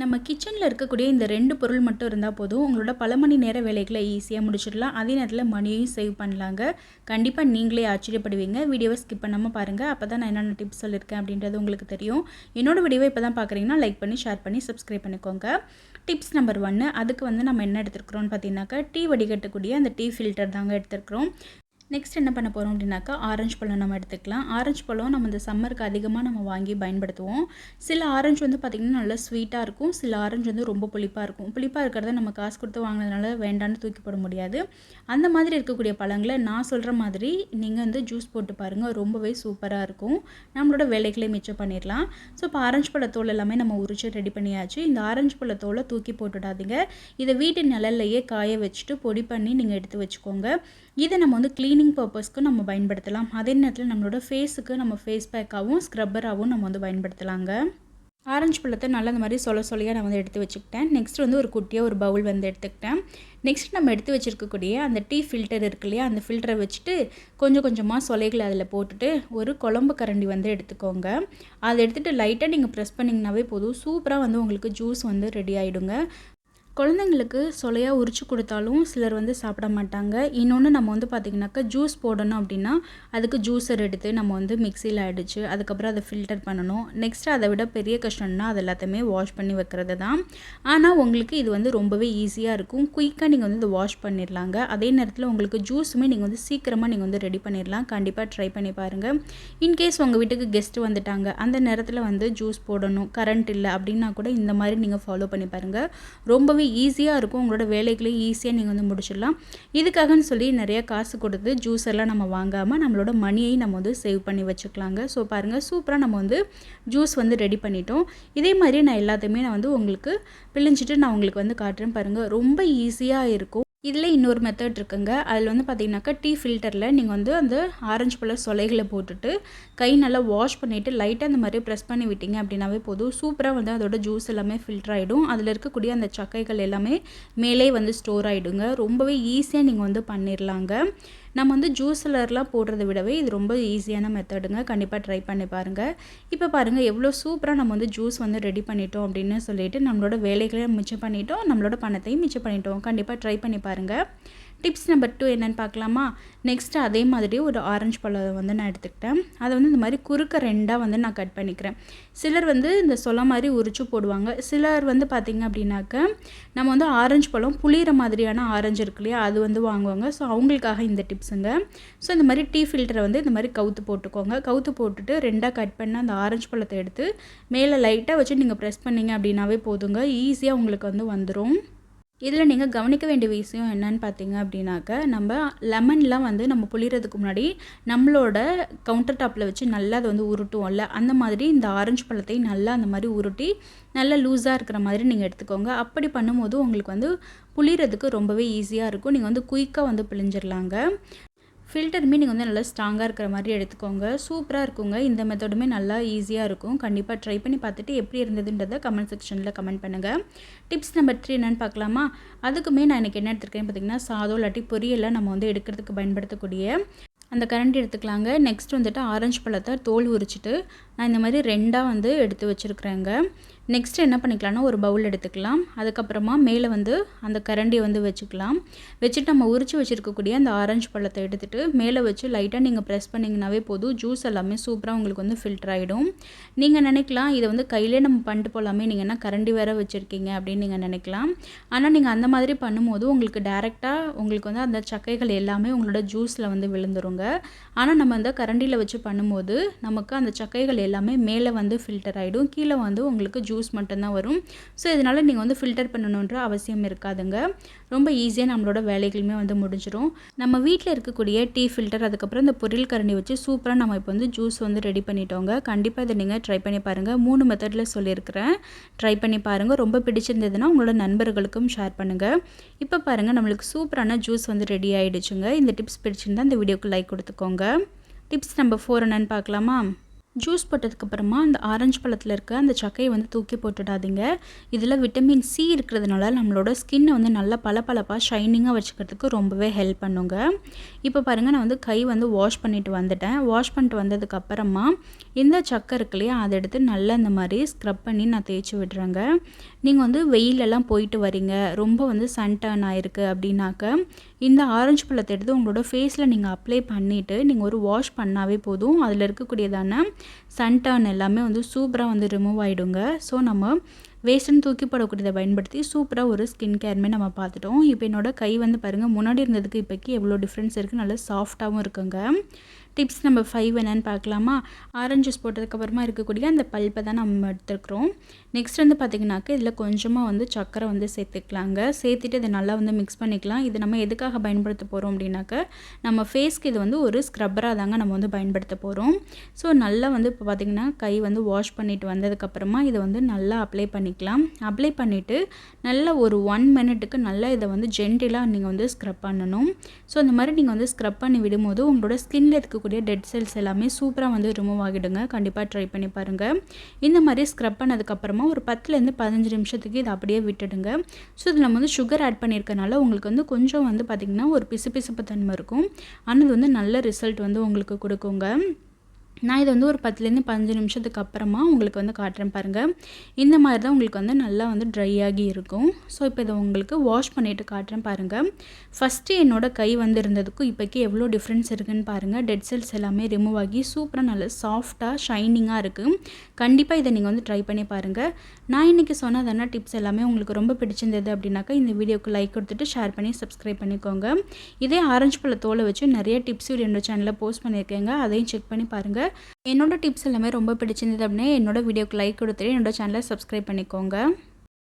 நம்ம கிச்சனில் இருக்கக்கூடிய இந்த ரெண்டு பொருள் மட்டும் இருந்தால் போதும். உங்களோட பல மணி நேர வேலைகளை ஈஸியாக முடிச்சிடலாம். அதே நேரத்தில் மணியையும் சேவ் பண்ணலாங்க. கண்டிப்பாக நீங்களே ஆச்சரியப்படுவீங்க. வீடியோவை ஸ்கிப் பண்ணாமல் பாருங்கள் அப்போ தான் நான் என்னென்ன டிப்ஸ் சொல்லியிருக்கேன் அப்படின்றது உங்களுக்கு தெரியும். என்னோட வீடியோவை இப்போ தான் பார்க்குறீங்கன்னா லைக் பண்ணி ஷேர் பண்ணி சப்ஸ்கிரைப் பண்ணிக்கோங்க. டிப்ஸ் நம்பர் ஒன்று அதுக்கு வந்து நம்ம என்ன எடுத்துருக்குறோம்னு பார்த்தீங்கன்னாக்கா டீ வடிகட்டக்கூடிய அந்த டீ ஃபில்டர் தாங்க எடுத்துருக்குறோம். நெக்ஸ்ட் என்ன பண்ண போகிறோம் அப்படின்னாக்கா ஆரஞ்சு பழம் நம்ம எடுத்துக்கலாம். ஆரஞ்சு பழம் நம்ம இந்த சம்மருக்கு அதிகமாக நம்ம வாங்கி பயன்படுத்துவோம். சில ஆரஞ்சு வந்து பார்த்திங்கன்னா நல்லா ஸ்வீட்டாக இருக்கும். சில ஆரஞ்சு வந்து ரொம்ப புளிப்பாக இருக்கும். புளிப்பாக இருக்கிறத நம்ம காசு கொடுத்து வாங்கினதுனால வேண்டான்னு தூக்கி போட முடியாது. அந்த மாதிரி இருக்கக்கூடிய பழங்களை நான் சொல்கிற மாதிரி நீங்கள் வந்து ஜூஸ் போட்டு பாருங்கள் ரொம்பவே சூப்பராக இருக்கும். நம்மளோட வேலைகளை மிச்சம் பண்ணிடலாம் ஸோ இப்போ ஆரஞ்சு பழத்தோல் எல்லாமே நம்ம உரிச்சு ரெடி பண்ணியாச்சு. இந்த ஆரஞ்சு பழத்தோலை தூக்கி போட்டுடாதீங்க. இதை வீட்டு நிழல்லையே காய வச்சுட்டு பொடி பண்ணி நீங்கள் எடுத்து வச்சுக்கோங்க. இதை நம்ம வந்து க்ளீன் க்ளீனிங் பர்பஸ்க்கு நம்ம பயன்படுத்தலாம். அதே நேரத்தில் நம்மளோட ஃபேஸுக்கு நம்ம ஃபேஸ் பேக்காகவும் ஸ்க்ரப்பராகவும் நம்ம வந்து பயன்படுத்தலாங்க. ஆரஞ்சு பழத்தை நல்லா இந்த மாதிரி சொல்ல சொல்லியாக நான் வந்து எடுத்து வச்சுக்கிட்டேன். நெக்ஸ்ட் வந்து ஒரு குட்டியாக ஒரு பவுல் வந்து எடுத்துக்கிட்டேன். நெக்ஸ்ட் நம்ம எடுத்து வச்சுருக்கக்கூடிய அந்த டீ ஃபில்டர் இருக்கு இல்லையா அந்த ஃபில்டரை வச்சுட்டு கொஞ்சம் கொஞ்சமாக சொலைகளை அதில் போட்டுட்டு ஒரு குழம்பு கரண்டி வந்து எடுத்துக்கோங்க. அதை எடுத்துகிட்டு லைட்டாக நீங்கள் ப்ரெஸ் பண்ணிங்கனாவே போதும். சூப்பராக வந்து உங்களுக்கு ஜூஸ் வந்து ரெடி ஆகிடுங்க குழந்தைங்களுக்கு சொலையாக உரிச்சு கொடுத்தாலும் சிலர் வந்து சாப்பிட மாட்டாங்க. இன்னொன்று நம்ம வந்து பார்த்திங்கனாக்கா ஜூஸ் போடணும் அப்படின்னா அதுக்கு ஜூஸர் எடுத்து நம்ம வந்து மிக்சியில் அடித்து அதுக்கப்புறம் அதை ஃபில்டர் பண்ணணும். நெக்ஸ்ட்டு அதை விட பெரிய கஷ்டம்னா அது எல்லாத்தையுமே வாஷ் பண்ணி வைக்கிறது தான். ஆனால் உங்களுக்கு இது வந்து ரொம்பவே ஈஸியாக இருக்கும். குயிக்காக நீங்கள் வந்து இதை வாஷ் பண்ணிடலாங்க அதே நேரத்தில் உங்களுக்கு ஜூஸுமே நீங்கள் வந்து சீக்கிரமாக நீங்கள் வந்து ரெடி பண்ணிடலாம் கண்டிப்பாக ட்ரை பண்ணி பாருங்கள் இன்கேஸ் உங்கள் வீட்டுக்கு கெஸ்ட்டு வந்துட்டாங்க அந்த நேரத்தில் வந்து ஜூஸ் போடணும். கரண்ட் இல்லை அப்படின்னா கூட இந்த மாதிரி நீங்கள் ஃபாலோ பண்ணி பாருங்கள் ரொம்பவே ஈஸியாக இருக்கும். உங்களோட வேலைகளையும் ஈஸியாக நீங்கள் வந்து முடிச்சிடலாம். இதுக்காகன்னு சொல்லி நிறைய காசு கொடுத்து ஜூஸ் எல்லாம் நம்ம வாங்காமல் நம்மளோட மணியை நம்ம வந்து சேவ் பண்ணி வச்சுக்கலாங்க. ஸோ பாருங்கள் சூப்பராக நம்ம வந்து ஜூஸ் வந்து ரெடி பண்ணிட்டோம். இதே மாதிரி நான் எல்லாத்தையுமே நான் வந்து உங்களுக்கு பிழிஞ்சிட்டு நான் உங்களுக்கு வந்து காட்டுறேன். பாருங்கள் ரொம்ப ஈஸியாக இருக்கும். இதில் இன்னொரு மெத்தட் இருக்குங்க. அதில் வந்து பார்த்திங்கனாக்கா டீ ஃபில்டரில் நீங்கள் வந்து அந்த ஆரஞ்சு பழ சொலைகளை போட்டுட்டு கை நல்லா வாஷ் பண்ணிவிட்டு லைட்டாக அந்த மாதிரி ப்ரெஸ் பண்ணி விட்டீங்க அப்படின்னாவே போதும். சூப்பராக வந்து அதோட ஜூஸ் எல்லாமே ஃபில்டர் ஆகிடும் அதில் இருக்கக்கூடிய அந்த சக்கைகள் எல்லாமே மேலே வந்து ஸ்டோர் ஆகிடுங்க ரொம்பவே ஈஸியாக நீங்கள் வந்து பண்ணிடலாங்க நம்ம வந்து ஜூஸ்லர்லாம் போடுறத விடவே இது ரொம்ப ஈஸியான மெத்தடுங்க கண்டிப்பாக ட்ரை பண்ணி பாருங்கள் இப்போ பாருங்கள் எவ்வளோ சூப்பராக நம்ம வந்து ஜூஸ் வந்து ரெடி பண்ணிட்டோம் அப்படின்னு சொல்லிட்டு நம்மளோட வேலைகளை மிச்சம் பண்ணிட்டோம். நம்மளோட பணத்தையும் மிச்சம் பண்ணிட்டோம். கண்டிப்பாக ட்ரை பண்ணி பாருங்கள் டிப்ஸ் நம்பர் டூ என்னென்னு பார்க்கலாமா? நெக்ஸ்ட்டு அதே மாதிரி ஒரு ஆரஞ்சு பழம் வந்து நான் எடுத்துக்கிட்டேன். அதை வந்து இந்த மாதிரி குறுக்க ரெண்டாக வந்து நான் கட் பண்ணிக்கிறேன். சிலர் வந்து இந்த சொல மாதிரி உரிச்சு போடுவாங்க. சிலர் வந்து பார்த்திங்க அப்படின்னாக்க நம்ம வந்து ஆரஞ்சு பழம் புளிகிற மாதிரியான ஆரஞ்சு இருக்கு இல்லையா அது வந்து வாங்குவாங்க. ஸோ அவங்களுக்காக இந்த டிப்ஸுங்க ஸோ இந்த மாதிரி டீ ஃபில்டரை வந்து இந்த மாதிரி கவுத்து போட்டுக்கோங்க. கவுத்து போட்டுட்டு ரெண்டாக கட் பண்ண அந்த ஆரஞ்சு பழத்தை எடுத்து மேலே லைட்டாக வச்சு நீங்கள் ப்ரெஸ் பண்ணிங்க அப்படின்னாவே போதுங்க. ஈஸியாக உங்களுக்கு வந்து வந்துடும் இதில் நீங்கள் கவனிக்க வேண்டிய விஷயம் என்னன்னு பார்த்தீங்க அப்படின்னாக்க நம்ம லெமன்லாம் வந்து நம்ம புளிகிறதுக்கு முன்னாடி நம்மளோட கவுண்டர் டாப்பில் வச்சு நல்லா அதை வந்து உருட்டுவோம்ல. அந்த மாதிரி இந்த ஆரஞ்சு பழத்தையும் நல்லா அந்த மாதிரி உருட்டி நல்லா லூஸாக இருக்கிற மாதிரி நீங்கள் எடுத்துக்கோங்க. அப்படி பண்ணும்போது உங்களுக்கு வந்து புளிகிறதுக்கு ரொம்பவே ஈஸியாக இருக்கும். நீங்கள் வந்து குயிக்காக வந்து பிழிஞ்சிடலாங்க ஃபில்டருமே நீங்கள் வந்து நல்லா ஸ்ட்ராங்காக இருக்கிற மாதிரி எடுத்துக்கோங்க. சூப்பராக இருக்குங்க. இந்த மெத்தடுமே நல்லா ஈஸியாக இருக்கும். கண்டிப்பாக ட்ரை பண்ணி பார்த்துட்டு எப்படி இருந்ததுன்றதை கமெண்ட் செக்ஷனில் கமெண்ட் பண்ணுங்கள் டிப்ஸ் நம்பர் த்ரீ என்னென்னு பார்க்கலாமா? அதுக்குமே நான் எனக்கு என்ன எடுத்துருக்கேன் பார்த்தீங்கன்னா சாதம் இல்லாட்டி பொரியலை நம்ம வந்து எடுக்கிறதுக்கு பயன்படுத்தக்கூடிய அந்த கரண்டி எடுத்துக்கலாங்க. நெக்ஸ்ட் வந்துட்டு ஆரஞ்சு பழத்தை தோல் உரிச்சிட்டு நான் இந்த மாதிரி ரெண்டாக வந்து எடுத்து வச்சுருக்குறேங்க. நெக்ஸ்ட் என்ன பண்ணிக்கலாம்னா ஒரு பவுல் எடுத்துக்கலாம். அதுக்கப்புறமா மேலே வந்து அந்த கரண்டியை வந்து வச்சுக்கலாம். வச்சுட்டு நம்ம உரிச்சு வச்சுருக்கக்கூடிய அந்த ஆரஞ்சு பழத்தை எடுத்துகிட்டு மேலே வச்சு லைட்டாக நீங்கள் ப்ரெஸ் பண்ணிங்கனாவே போதும். ஜூஸ் எல்லாமே சூப்பராக உங்களுக்கு வந்து ஃபில்டர் ஆகிடும் நீங்கள் நினைக்கலாம் இதை வந்து கையிலே நம்ம பண்ணிட்டு போகலாமே நீங்கள் என்ன கரண்டி வேறு வச்சுருக்கீங்க அப்படின்னு நீங்கள் நினைக்கலாம். ஆனால் நீங்கள் அந்த மாதிரி பண்ணும்போது உங்களுக்கு டேரெக்டாக உங்களுக்கு வந்து அந்த சக்கைகள் எல்லாமே உங்களோட ஜூஸில் வந்து விழுந்துருங்க. ஆனால் நம்ம அந்த கரண்டியில் வச்சு பண்ணும்போது நமக்கு அந்த சக்கைகள் எல்லாமே மேலே வந்து ஃபில்டர் ஆகிடும் கீழே வந்து உங்களுக்கு ஜூஸ் மட்டும்தான் வரும். ஸோ இதனால் நீங்கள் வந்து ஃபில்டர் பண்ணணுன்ற அவசியம் இருக்காதுங்க. ரொம்ப ஈஸியாக நம்மளோட வேலைகளுமே வந்து முடிஞ்சிடும் நம்ம வீட்டில் இருக்கக்கூடிய டீ ஃபில்டர் அதுக்கப்புறம் இந்த பொருள் கரண்டி வச்சு சூப்பராக நம்ம இப்போ வந்து ஜூஸ் வந்து ரெடி பண்ணிட்டோங்க. கண்டிப்பாக இதை நீங்கள் ட்ரை பண்ணி பாருங்கள் மூணு மெத்தடில் சொல்லியிருக்கிறேன். ட்ரை பண்ணி பாருங்கள் ரொம்ப பிடிச்சிருந்ததுன்னா உங்களோட நண்பர்களுக்கும் ஷேர் பண்ணுங்கள் இப்போ பாருங்கள் நம்மளுக்கு சூப்பரான ஜூஸ் வந்து ரெடி ஆகிடுச்சுங்க இந்த டிப்ஸ் பிடிச்சிருந்தா இந்த வீடியோக்கு லைக் கொடுத்துக்கோங்க. டிப்ஸ் நம்பர் ஃபோர் என்னன்னு பார்க்கலாமா? ஜூஸ் போட்டதுக்கப்புறமா அந்த ஆரஞ்சு பழத்தில் இருக்க அந்த சக்கையை வந்து தூக்கி போட்டுடாதீங்க. இதில் விட்டமின் சி இருக்கிறதுனால நம்மளோட ஸ்கின்னை வந்து நல்லா பளபளப்பாக ஷைனிங்காக வச்சுக்கிறதுக்கு ரொம்பவே ஹெல்ப் பண்ணுங்க. இப்போ பாருங்கள் நான் வந்து கை வந்து வாஷ் பண்ணிட்டு வந்துட்டேன். வாஷ் பண்ணிட்டு வந்ததுக்கப்புறமா இந்த சக்கை இருக்கு இல்லையா அதை எடுத்து நல்லா இந்த மாதிரி ஸ்க்ரப் பண்ணி நான் தேய்ச்சி விடுறேங்க. நீங்கள் வந்து வெயிலெல்லாம் போயிட்டு வரீங்க. ரொம்ப வந்து சன் டர்ன் ஆயிருக்கு அப்படின்னாக்க இந்த ஆரஞ்சு பழத்தை எடுத்து உங்களோட ஃபேஸில் நீங்கள் அப்ளை பண்ணிவிட்டு நீங்கள் ஒரு வாஷ் பண்ணாவே போதும். அதில் இருக்கக்கூடியதான சன்டர்ன் எல்லாமே வந்து சூப்பராக வந்து ரிமூவ் ஆகிடுங்க ஸோ நம்ம வேஸ்டன் தூக்கி போடக்கூடியதை பயன்படுத்தி சூப்பராக ஒரு ஸ்கின் கேருமே நம்ம பார்த்துட்டோம். இப்போ என்னோடய கை வந்து பாருங்கள் முன்னாடி இருந்ததுக்கு இப்போக்கி எவ்வளோ டிஃப்ரென்ஸ் இருக்குது நல்லா சாஃப்டாகவும் இருக்குங்க. டிப்ஸ் நம்ம ஃபைவ் என்னென்னு பார்க்கலாமா? ஆரஞ்சு ஜூஸ் போட்டதுக்கப்புறமா இருக்கக்கூடிய அந்த பல்ப்பை தான் நம்ம எடுத்துருக்குறோம். நெக்ஸ்ட் வந்து பார்த்திங்கனாக்கா இதில் கொஞ்சமாக வந்து சக்கரை வந்து சேர்த்துக்கலாங்க. சேர்த்துட்டு இதை நல்லா வந்து மிக்ஸ் பண்ணிக்கலாம். இது நம்ம எதுக்காக பயன்படுத்த போகிறோம் அப்படின்னாக்க நம்ம ஃபேஸ்க்கு இது வந்து ஒரு ஸ்க்ரப்பராக தாங்க நம்ம வந்து பயன்படுத்த போகிறோம் ஸோ நல்லா வந்து இப்போ பார்த்திங்கன்னா கை வந்து வாஷ் பண்ணிவிட்டு வந்ததுக்கப்புறமா இதை வந்து நல்லா அப்ளை பண்ணிக்கலாம். அப்ளை பண்ணிவிட்டு நல்லா ஒரு ஒன் மினிட்டுக்கு நல்லா இதை வந்து ஜென்டிலாக நீங்கள் வந்து ஸ்க்ரப் பண்ணணும். ஸோ இந்த மாதிரி நீங்கள் வந்து ஸ்க்ரப் பண்ணி விடும்போது உங்களோட ஸ்கின்ல இருக்கக்கூடிய இருக்கக்கூடிய டெட் செல்ஸ் எல்லாமே சூப்பராக வந்து ரிமூவ் ஆகிடுங்க. கண்டிப்பாக ட்ரை பண்ணி பாருங்கள் இந்த மாதிரி ஸ்க்ரப் பண்ணதுக்கப்புறமா ஒரு பத்துலேருந்து பதினஞ்சு நிமிஷத்துக்கு இதை அப்படியே விட்டுடுங்க. ஸோ இதில் நம்ம வந்து சுகர் ஆட் பண்ணியிருக்கனால உங்களுக்கு வந்து கொஞ்சம் வந்து பார்த்திங்கன்னா ஒரு பிசு பிசுப்பு தன்மை இருக்கும். ஆனால் வந்து நல்ல ரிசல்ட் வந்து உங்களுக்கு கொடுக்குங்க. நான் இதை வந்து ஒரு பத்துலேருந்து பதினஞ்சு நிமிஷத்துக்கு அப்புறமா உங்களுக்கு வந்து காட்டுறேன் பாருங்கள் இந்த மாதிரி தான் உங்களுக்கு வந்து நல்லா வந்து ட்ரை ஆகி இருக்கும். ஸோ இப்போ இதை உங்களுக்கு வாஷ் பண்ணிவிட்டு காட்டுறேன் பாருங்கள் ஃபஸ்ட்டு என்னோடய கை வந்து இருந்ததுக்கும் இப்போக்கி எவ்வளோ டிஃப்ரென்ஸ் இருக்குதுன்னு பாருங்கள் டெட் செல்ஸ் எல்லாமே ரிமூவ் ஆகி சூப்பராக நல்லா சாஃப்டாக ஷைனிங்காக இருக்குது கண்டிப்பாக இதை நீங்கள் வந்து ட்ரை பண்ணி பாருங்கள் நான் இன்றைக்கி சொன்னதான டிப்ஸ் எல்லாமே உங்களுக்கு ரொம்ப பிடிச்சிருந்தது அப்படின்னாக்கா இந்த வீடியோக்கு லைக் கொடுத்துட்டு ஷேர் பண்ணி சப்ஸ்கிரைப் பண்ணிக்கோங்க. இதே ஆரஞ்சு பழ தோலை வச்சு நிறைய டிப்ஸ் என்னோட சேனலில் போஸ்ட் பண்ணியிருக்கேங்க. அதையும் செக் பண்ணி பாருங்கள் என்னோடய டிப்ஸ் எல்லாமே ரொம்ப பிடிச்சிருந்தது அப்படின்னா என்னோடய வீடியோக்கு லைக் கொடுத்துட்டு என்னோடய சேனலை சப்ஸ்கிரைப் பண்ணிக்கோங்க.